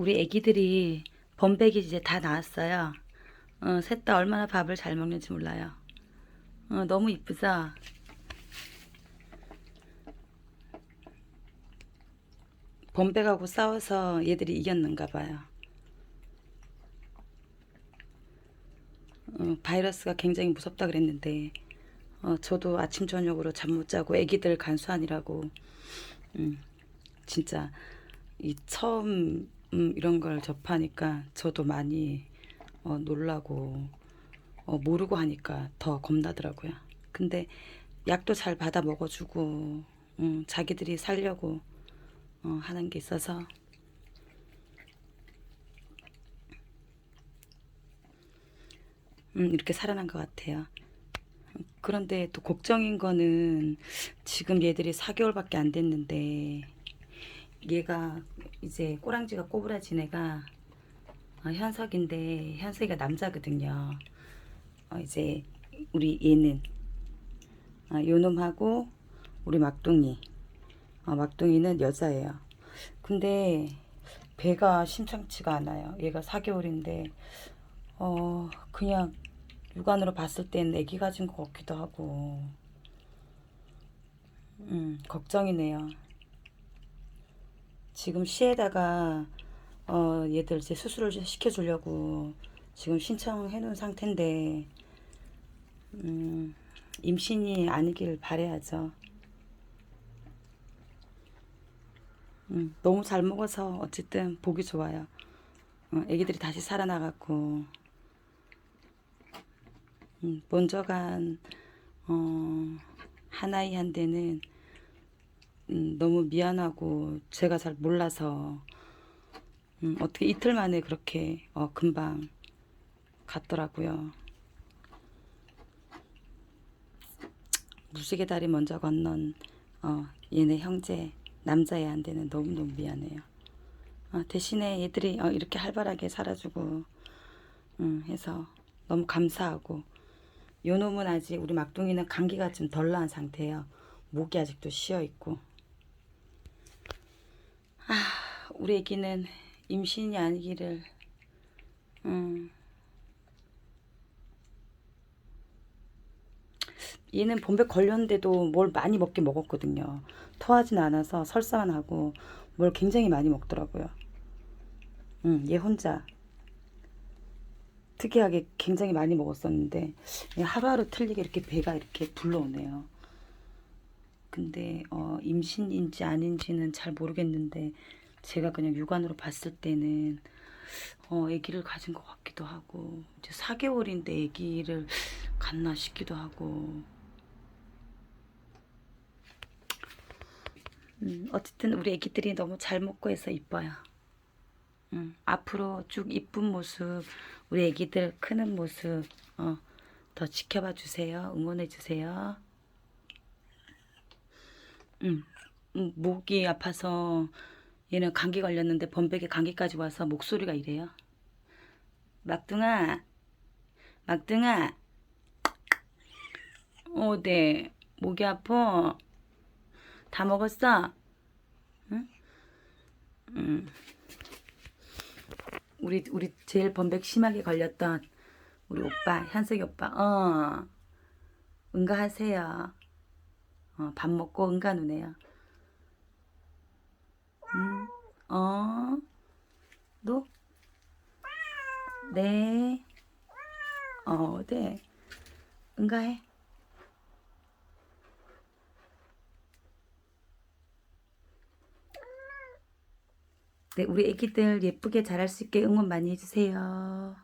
우리 애기들이 범백이 이제 다 나왔어요. 어, 셋다 얼마나 밥을 잘 먹는지 몰라요. 어, 너무 이쁘죠? 범백하고 싸워서 얘들이 이겼는가 봐요. 어, 바이러스가 굉장히 무섭다 그랬는데 어, 저도 아침 저녁으로 잠 못 자고 애기들 간수하느라고 음, 진짜 이 처음 음, 이런 걸 접하니까 저도 많이 어, 놀라고 어, 모르고 하니까 더 겁나더라고요. 근데 약도 잘 받아 먹어주고 음, 자기들이 살려고 어, 하는 게 있어서 음, 이렇게 살아난 것 같아요. 그런데 또 걱정인 거는 지금 얘들이 4개월밖에 안 됐는데 얘가 이제 꼬랑지가 꼬부라진 애가 어, 현석인데 현석이가 남자거든요. 어, 이제 우리 얘는 어, 요놈하고 우리 막둥이 어, 막둥이는 여자예요. 근데 배가 심상치가 않아요. 얘가 4개월인데 어 그냥 육안으로 봤을 땐 애기 가진 것 같기도 하고 음 걱정이네요. 지금 시에다가 어 얘들 이제 수술을 시켜주려고 지금 신청해 놓은 상태인데 음 임신이 아니길 바래야죠. 음, 너무 잘 먹어서 어쨌든 보기 좋아요. 어, 애기들이 다시 살아나갖고 음, 먼저 간 어, 하나이 한 데는 음, 너무 미안하고 제가 잘 몰라서 음, 어떻게 이틀 만에 그렇게 어, 금방 갔더라고요. 무지개 다리 먼저 건넌 어, 얘네 형제 남자애한테는 너무너무 미안해요. 어, 대신에 얘들이 어, 이렇게 활발하게 살아주고 음, 해서 너무 감사하고 요 놈은 아직 우리 막둥이는 감기가 좀 덜 나은 상태예요. 목이 아직도 쉬어 있고 아 우리 애기는 임신이 아니기를 음. 얘는 bombe 걸렸는데도 뭘 많이 먹긴 먹었거든요. 토하진 않아서 설사만 하고 뭘 굉장히 많이 먹더라고요. 음, 얘 혼자 특이하게 굉장히 많이 먹었었는데 하루하루 틀리게 이렇게 배가 이렇게 불러오네요. 근데 어, 임신인지 아닌지는 잘 모르겠는데 제가 그냥 육안으로 봤을 때는 어, 아기를 가진 것 같기도 하고 이제 4개월인데 아기를 갖나 싶기도 하고 음, 어쨌든 우리 아기들이 너무 잘 먹고 해서 이뻐요. 음, 앞으로 쭉 이쁜 모습, 우리 애기들 크는 모습, 어, 더 지켜봐 주세요. 응원해 주세요. 음, 음, 목이 아파서 얘는 감기 걸렸는데 범백에 감기까지 와서 목소리가 이래요. 막둥아, 막둥아, 어, 네, 목이 아파. 다 먹었어? 응? 음. 우리 우리 제일 범백 심하게 걸렸던 우리 오빠 현석이 오빠 어 응가하세요 어, 밥 먹고 응가 누네요 음, 어, 너? 네, 어, 네, 응가해. 네, 우리 애기들 예쁘게 자랄 수 있게 응원 많이 해주세요.